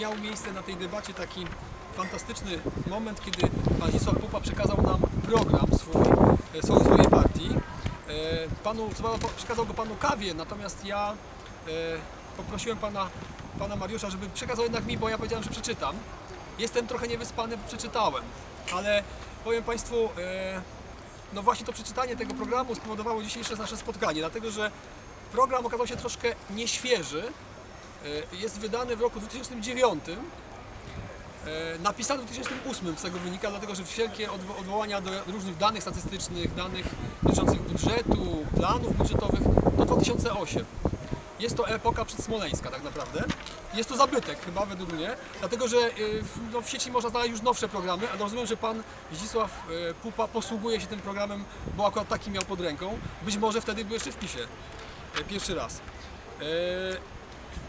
miał miejsce na tej debacie taki fantastyczny moment, kiedy pan Pupa przekazał nam program swój, e, swojej, swojej partii. E, Panu, przekazał go panu Kawie, natomiast ja e, poprosiłem pana, pana Mariusza, żeby przekazał jednak mi, bo ja powiedziałem, że przeczytam. Jestem trochę niewyspany, bo przeczytałem, ale powiem Państwu, no właśnie to przeczytanie tego programu spowodowało dzisiejsze nasze spotkanie, dlatego że program okazał się troszkę nieświeży. E, Jest wydany w roku 2009. e, Napisany w 2008 z tego wynika, dlatego że wszelkie odwo- odwołania do różnych danych statystycznych, danych dotyczących budżetu, planów budżetowych to 2008. Jest to epoka przedsmoleńska tak naprawdę. Jest to zabytek chyba według mnie, dlatego że y, w, no, w sieci można znaleźć już nowsze programy, a rozumiem, że pan Zdzisław Pupa posługuje się tym programem, bo akurat taki miał pod ręką. Być może wtedy był jeszcze w PiSie. Pierwszy raz.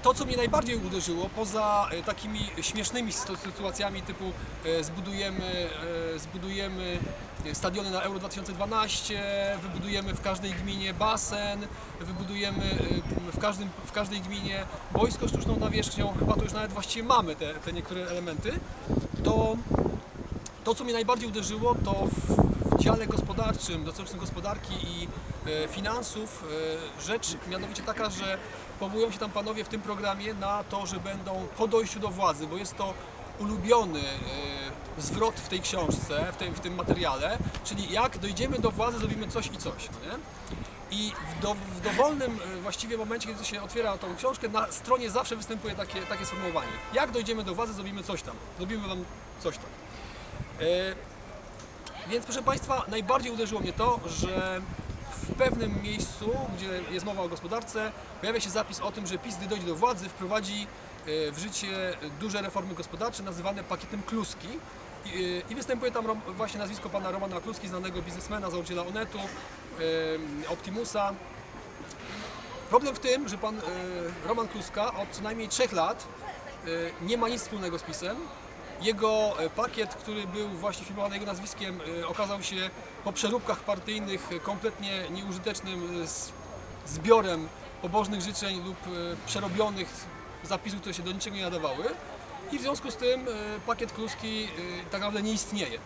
To, co mnie najbardziej uderzyło, poza e, takimi śmiesznymi sytu- sytuacjami typu e, zbudujemy, e, zbudujemy stadiony na Euro 2012, wybudujemy w każdej gminie basen, wybudujemy w, każdym, w każdej gminie boisko sztuczną nawierzchnią, chyba to już nawet właściwie mamy te, te niektóre elementy, to to, co mnie najbardziej uderzyło, to w dziale gospodarczym, dotyczącym gospodarki i e, finansów, e, rzecz mianowicie taka, że powołują się tam panowie w tym programie na to, że będą po dojściu do władzy, bo jest to ulubiony e, zwrot w tej książce, w tym, w tym materiale, czyli jak dojdziemy do władzy, zrobimy coś i coś. No? I w, do, w dowolnym właściwie momencie, kiedy się otwiera tą książkę, na stronie zawsze występuje takie, takie sformułowanie. Jak dojdziemy do władzy, zrobimy coś tam. Zrobimy wam coś tam. Więc proszę Państwa, najbardziej uderzyło mnie to, że w pewnym miejscu, gdzie jest mowa o gospodarce, pojawia się zapis o tym, że PiS, gdy dojdzie do władzy, wprowadzi e, w życie duże reformy gospodarcze nazywane pakietem Kluski. I, e, występuje tam właśnie nazwisko pana Romana Kluski, znanego biznesmena, założyciela Onetu, e, Optimusa. Problem w tym, że pan Roman Kluska od co najmniej trzech lat nie ma nic wspólnego z PiSem. Jego e, pakiet, który był właśnie filmowany jego nazwiskiem, e, okazał się po przeróbkach partyjnych e, kompletnie nieużytecznym zbiorem pobożnych życzeń lub przerobionych zapisów, które się do niczego nie nadawały. I w związku z tym pakiet Kluski tak naprawdę nie istnieje.